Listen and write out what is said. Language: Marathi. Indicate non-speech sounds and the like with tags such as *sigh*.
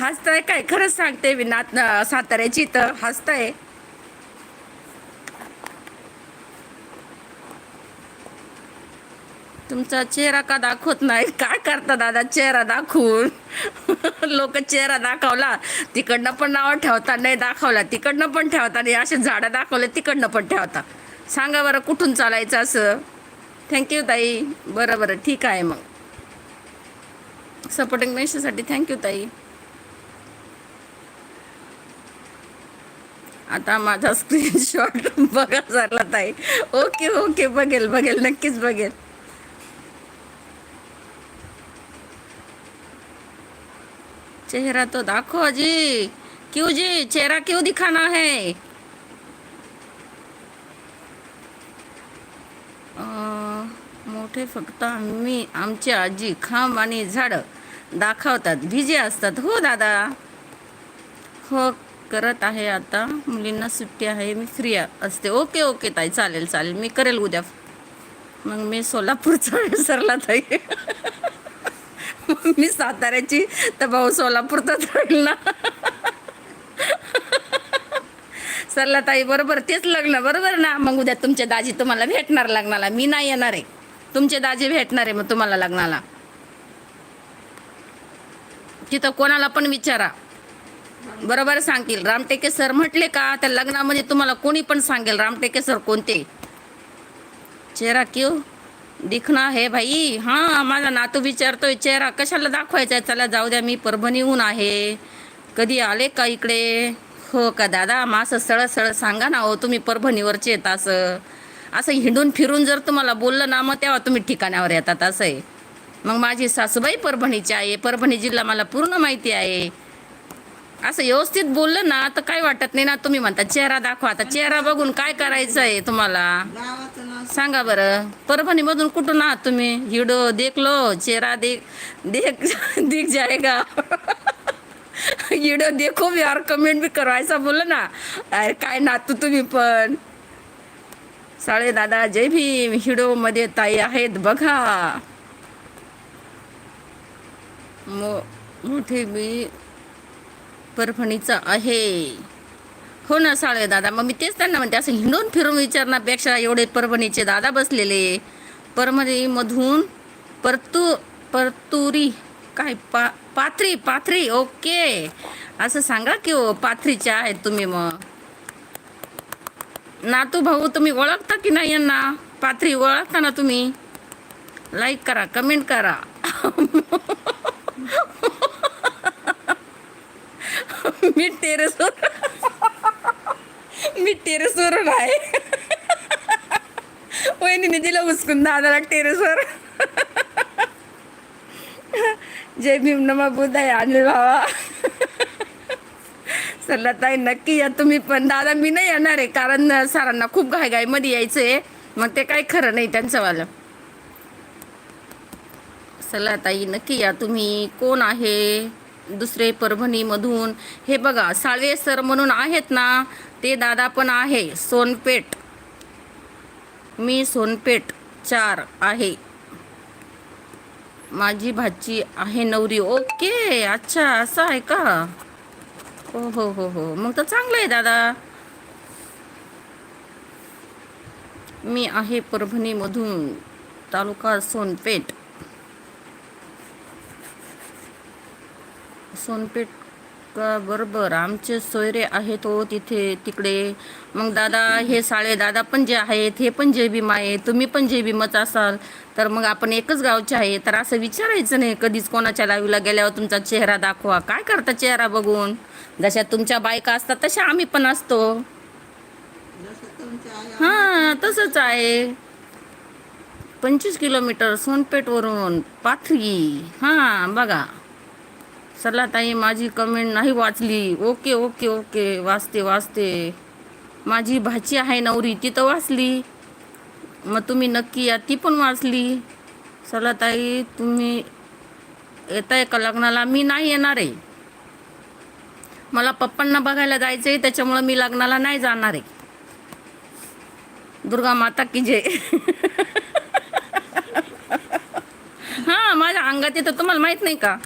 हसताय? काय खरंच सांगते मी साताऱ्याची तर हसताय. तुमचा चेहरा का दाखवत नाही? काय करता दादा चेहरा दाखवून? *laughs* लोक चेहरा दाखवला तिकडनं पण नाव ठेवता नाही दाखवला तिकडनं पण ठेवता आणि असे झाडं दाखवले तिकडनं पण ठेवता. सांगा बरं कुठून चालायचं असं? थँक्यू ताई. बरं बरं ठीक आहे मग. सपोर्टिंग मेशसाठी थँक्यू ताई. आता माझा स्क्रीनशॉट *laughs* बघा झाला ताई. ओके ओके बघेल बघेल नक्कीच बघेल. चेहरा तो दाखो जी क्यों जी चेहरा क्यों दिखाना है? मोठे फक्त आम्ही आमची आजी खांब आणि झाडं दाखवतात. भिजे असतात हो दादा. हो करत आहे आता. मुलींना सुट्टी आहे मी फ्री असते. ओके ओके ताई. चालेल चालेल. मी करेल उद्या. मग मी सोलापूरचा *laughs* विसरला ताई. *laughs* मी साताऱ्याची तर भाऊ सोलापूरचाच राहील ना. *laughs* सरला ताई बरोबर. तेच लग्न बरोबर ना? मग उद्या तुमचे दाजी तुम्हाला भेटणार लग्नाला. मी नाही येणार आहे. तुमचे दाजी भेटणार आहे मग तुम्हाला लग्नाला. तिथं कोणाला पण विचारा. बरोबर सांगतील. रामटेके सर म्हटले का? त्या लग्नामध्ये तुम्हाला कोणी पण सांगेल. रामटेके सर कोणते? चेहरा क्यू? दिखना हे भाई. हां माझा नातू विचारतोय चेहरा कशाला दाखवायचा आहे चला जाऊ द्या मी परभणीहून आहे. कधी आले का इकडे? हो का दादा मग असं सळ सळ सांगा ना हो तुम्ही परभणीवरचे येत असं. असं हिंडून फिरून जर तुम्हाला बोललं ना मग तेव्हा तुम्ही ठिकाणावर येतात असं आहे मग माझी सासूबाई परभणीची आहे. परभणी जिल्हा मला पूर्ण माहिती आहे. असं व्यवस्थित बोललं ना तर काय वाटत नाही ना. तुम्ही म्हणता चेहरा दाखवा. आता चेहरा बघून काय करायचं आहे तुम्हाला सांगा. बरं. परभणीमधून कुठून आहात तुम्ही? हिडो देख लो चेहरा देख देख दिख जाएगा हिडो देखो यार कमेंट भी करो ऐसा बोला ना. अरे काय नातू तुम्ही पण. साळे दादा जय भीम. हिडो मध्ये ताई आहेत बघा. मो मोठे मी परभणीचा आहे. हो ना साळे दादा मग मी तेच त्यांना म्हणते असं हिंडून फिरून विचारण्यापेक्षा एवढे परभणीचे दादा बसलेले. परभणीमधून परतू परतुरी काय पा पाथरी पाथरी ओके. असं सांगा की हो पाथरीच्या आहेत तुम्ही मग. नातू भाऊ तुम्ही ओळखता की नाही यांना? पाथरी ओळखता ना तुम्ही? लाईक करा कमेंट करा. *laughs* मी टेरेसवर मी टेरेसवरून आहे. वहिनीने दिलं उचकून दादाला टेरेसवर. जय भीम नमा बुद्धाय अनिल भावा. सरला ताई नक्की या तुम्ही पण. दादा मी नाही येणार आहे कारण सरांना खूप घाईघाईमध्ये यायचं आहे मग ते काही खरं नाही त्यांचंवालं. चला ताई नक्की या तुम्ही. कोण आहे? दुसरे परभणीमधून हे बघा साळवे सर म्हणून आहेत ना ते दादा पण आहे. सोनपेठ. मी सोनपेठ चार आहे. माझी भाची आहे नवरी. ओके अच्छा असं आहे का? हो हो हो हो. मग तर चांगलं आहे दादा. मी आहे परभणीमधून तालुका सोनपेठ. सोनपेठ का बरोबर आमचे सोयरे आहेत हो तिथे तिकडे. मग दादा हे साळे दादा पण जे आहेत हे पण जे भीम आहे तुम्ही पण जे भीमच असाल तर मग आपण एकच गावचे आहे. तर असं विचारायचं नाही कधीच कोणाच्या लावीला गेल्यावर तुमचा चेहरा दाखवा. काय करता चेहरा बघून? जशा तुमच्या बायका असतात तशा आम्ही पण असतो. जसं तुमच्या हां तसंच आहे. पंचवीस किलोमीटर सोनपेठवरून पाथरी. हां बघा. चला ताई माझी कमेंट नाही वाचली. Okay okay okay. वाचते वाचते. माझी भाची आहे नवरी ती तर वाचली. मग तुम्ही नक्की या ती पण वाचली. चला ताई तुम्ही येत आहे का लग्नाला मी नाही येणार आहे. मला पप्पांना बघायला जायचं आहे त्याच्यामुळं मी लग्नाला नाही जाणार आहे. दुर्गा माता की जय. *laughs* हां माझ्या अंगात येतं तुम्हाला माहीत नाही का?